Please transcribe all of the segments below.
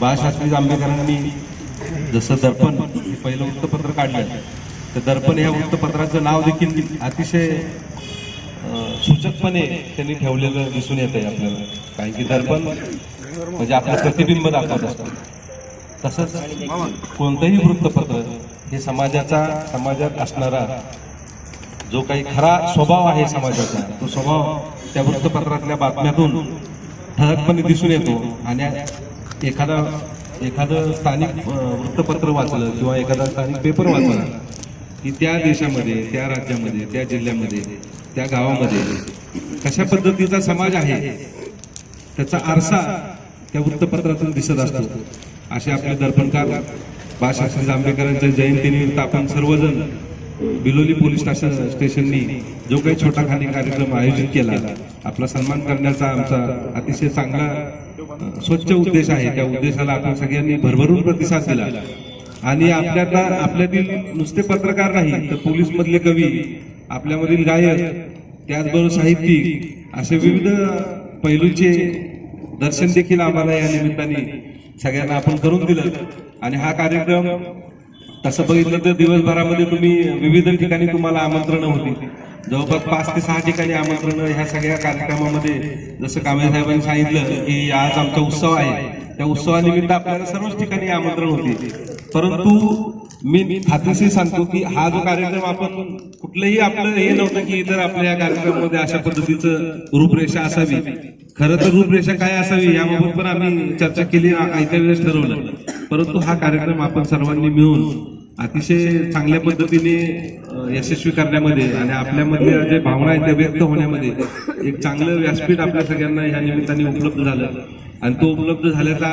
बाळशास्त्री जांभेकरांनी जसं दर्पण हे पहिलं वृत्तपत्र काढलं तर दर्पण या वृत्तपत्राचं नाव देखील अतिशय सूचकपणे त्यांनी ठेवलेलं दिसून येत आहे आपल्याला. कारण की दर्पण म्हणजे आपलं प्रतिबिंब दाखवत असतं. तसंच कोणतंही वृत्तपत्र हे समाजाचा समाजात असणारा जो काही खरा स्वभाव आहे समाजाचा तो स्वभाव त्या वृत्तपत्रातल्या बातम्यातून ठळकपणे दिसून येतो. आणि एखादा एखादं स्थानिक वृत्तपत्र वाचलं किंवा एखादा स्थानिक पेपर वाचला की त्या देशामध्ये त्या राज्यामध्ये त्या जिल्ह्यामध्ये त्या गावामध्ये कशा पद्धतीचा समाज आहे त्याचा आरसा त्या वृत्तपत्रातून दिसत असतो. असे आपले दर्पणकार बाळशास्त्री जांभेकरांच्या जयंतीनिमित्त आपण सर्वजण बिलोली पोलीस स्टेशन स्टेशननी जो काही छोटा खाणी कार्यक्रम आयोजित केला आपला सन्मान करण्याचा आमचा अतिशय चांगला स्वच्छ उद्देश आहे. त्या उद्देशाला आपण सगळ्यांनी भरभरून प्रतिसाद दिला. आणि आपल्याला आपल्यातील नुसते पत्रकार नाही तर पोलीस मधले कवी आपल्यामधील गायक त्याचबरोबर साहित्यिक असे विविध पैलूचे दर्शन देखील आम्हाला या निमित्ताने सगळ्यांना आपण करून दिलं. आणि हा कार्यक्रम तसं बघितलं तर दिवसभरामध्ये तुम्ही विविध ठिकाणी तुम्हाला आमंत्रण होती. जवळपास पाच ते सहा ठिकाणी आमंत्रण ह्या सगळ्या कार्यक्रमामध्ये जसं कांबळे साहेबांनी सांगितलं की आज आमचा उत्सव आहे. त्या उत्सवानिमित्त आपल्याला सर्वच ठिकाणी आमंत्रण होते. परंतु मी मी सांगतो की हा जो कार्यक्रम आपण कुठलंही आपलं हे नव्हतं की इतर आपल्या या कार्यक्रमामध्ये अशा पद्धतीचं रूपरेषा असावी. खरं तर रूपरेषा काय असावी याबाबत पण आम्ही चर्चा केली आयत्या वेळेस ठरवलं. परंतु हा कार्यक्रम आपण सर्वांनी मिळून अतिशय चांगल्या पद्धतीने यशस्वी करण्यामध्ये आणि आपल्यामधल्या जे भावना आहेत त्या व्यक्त होण्यामध्ये एक चांगलं व्यासपीठ आपल्या सगळ्यांना ह्या निमित्ताने उपलब्ध झालं. आणि तो उपलब्ध झाल्याचा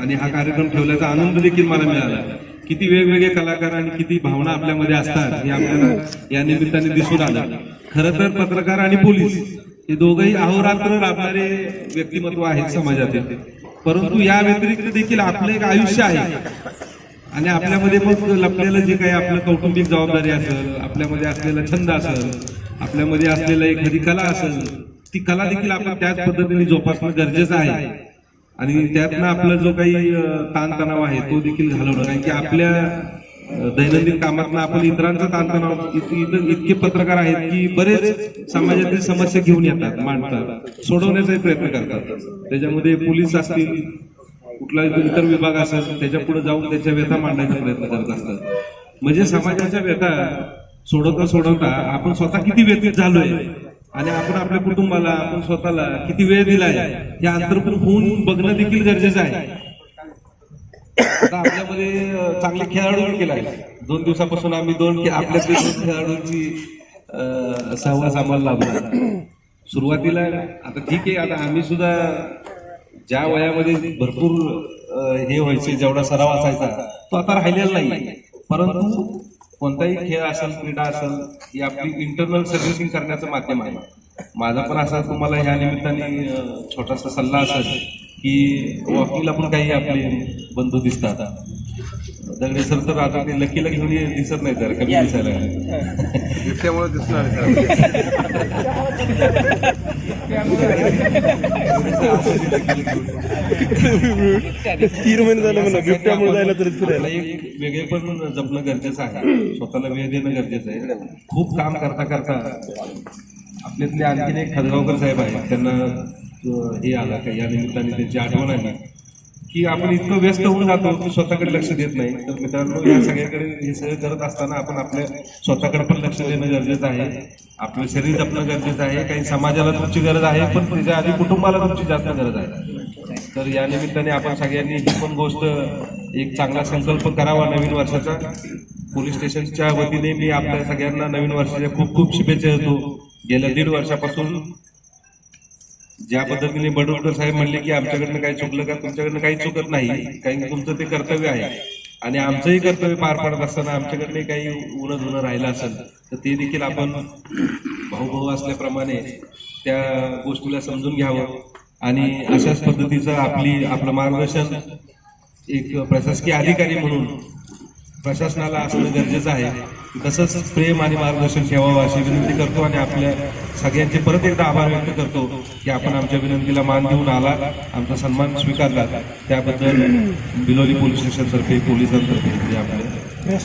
आणि हा कार्यक्रम ठेवल्याचा आनंद देखील मला मिळाला. किती वेगवेगळे कलाकार आणि किती भावना आपल्यामध्ये असतात हे आपल्याला या निमित्ताने दिसून आलं. खरं तर पत्रकार आणि पोलीस हे दोघंही अहोरात्र राबणारे व्यक्तिमत्व आहेत समाजातील. परंतु या व्यतिरिक्त देखील आपलं एक आयुष्य आहे. आणि आपल्यामध्ये मग लपलेलं जे काही आपलं कौटुंबिक जबाबदारी असेल आपल्यामध्ये असलेला छंद असेल आपल्यामध्ये असलेला एखादी कला असेल ती कला देखील आपण त्याच पद्धतीने जोपासणं गरजेचं आहे. आणि त्यातनं आपला जो काही ताणतणाव आहे तो देखील घालवणं. कारण की आपल्या दैनंदिन कामातनं आपण इतरांचा ताणतणाव इतके पत्रकार आहेत की बरेच समाजातील समस्या घेऊन येतात मांडतात सोडवण्याचाही प्रयत्न करतात. त्याच्यामध्ये पोलीस असतील कुठला इतर विभाग असेल त्याच्या पुढे जाऊन त्याच्या व्यथा मांडण्याचा प्रयत्न करत असतात. म्हणजे समाजाच्या व्यथा सोडवता सोडवता आपण स्वतः किती व्यथित झालोय आणि आपण आपल्या कुटुंबाला आपण स्वतःला किती वेळ दिलाय हे अंतर्भूत होऊन बघणं देखील गरजेचं आहे. आता आपल्यामध्ये चांगला चांगले खेळाडू देखील दोन दिवसापासून आम्ही दोन आपल्या दोन खेळाडूंची सहवास आम्हाला लाभला. सुरुवातीला आता ठीक आहे आता आम्ही सुद्धा ज्या वयामध्ये भरपूर हे व्हायचे जेवढा सराव असायचा तो आता राहिलेला नाही. परंतु कोणताही खेळ असेल क्रीडा असेल ही आपली इंटरनल सर्व्हिसिंग करण्याचं माध्यम आहे. माझा पण असा तुम्हाला ह्या निमित्ताने छोटासा सल्ला असेल की वॉकिंगला पण काही आपले बंधू दिसतात. दगडे सर तर आता ते लकीला घेऊन दिसत नाही तर कमी दिसायला त्यामुळे दिसणार तीन महिने झालं म्हणा बिबट्यामुळे जायला तरी एक वेगळे पण जपणं गरजेचं आहे. स्वतःला वेळ देणं गरजेचं आहे. खूप काम करता करता आपल्यातले आणखीन एक खदगावकर साहेब आहेत. त्यांना हे आलं का या निमित्ताने त्यांची आठवण आली की आपण इतकं व्यस्त होऊन जातो की स्वतःकडे लक्ष देत नाही. तर मित्रांनो या सगळ्याकडे हे सगळं करत असताना आपण आपल्या स्वतःकडे पण लक्ष देणं गरजेचं आहे. आपलं शरीर जपणं गरजेचं आहे काही समाजाला तुमची गरज आहे पण त्याच्या आधी कुटुंबाला तुमची जास्त गरज आहे. तर या निमित्ताने आपण सगळ्यांनी ही पण गोष्ट एक चांगला संकल्प करावा नवीन वर्षाचा. पोलीस स्टेशनच्या वतीने मी आपल्या सगळ्यांना नवीन वर्षाच्या खूप खूप शुभेच्छा देतो. गेल्या दीड वर्षापासून ज्या पद्धतीने बडोदकर साहेब म्हणले की आमच्याकडनं काही चुकलं का तुमच्याकडनं काही चुकत नाही. काही तुमचं ते कर्तव्य आहे. आणि आमचंही कर्तव्य पार पाडत असताना आमच्याकडनं काही उणं धुणं राहिलं असेल तर ते देखील आपण भाऊ भाऊ असल्याप्रमाणे त्या गोष्टीला समजून घ्यावं. आणि अशाच पद्धतीचं आपली आपलं मार्गदर्शन एक प्रशासकीय अधिकारी म्हणून प्रशासनाला असणं गरजेचं आहे. तसंच प्रेम आणि मार्गदर्शन ठेवावं अशी विनंती करतो आणि आपल्या सगळ्यांचे परत एकदा आभार व्यक्त करतो की आपण आमच्या विनंतीला मान देऊन आला आमचा सन्मान स्वीकारला. त्याबद्दल बिलोली पोलीस स्टेशनतर्फे पोलिसांतर्फे ते आपले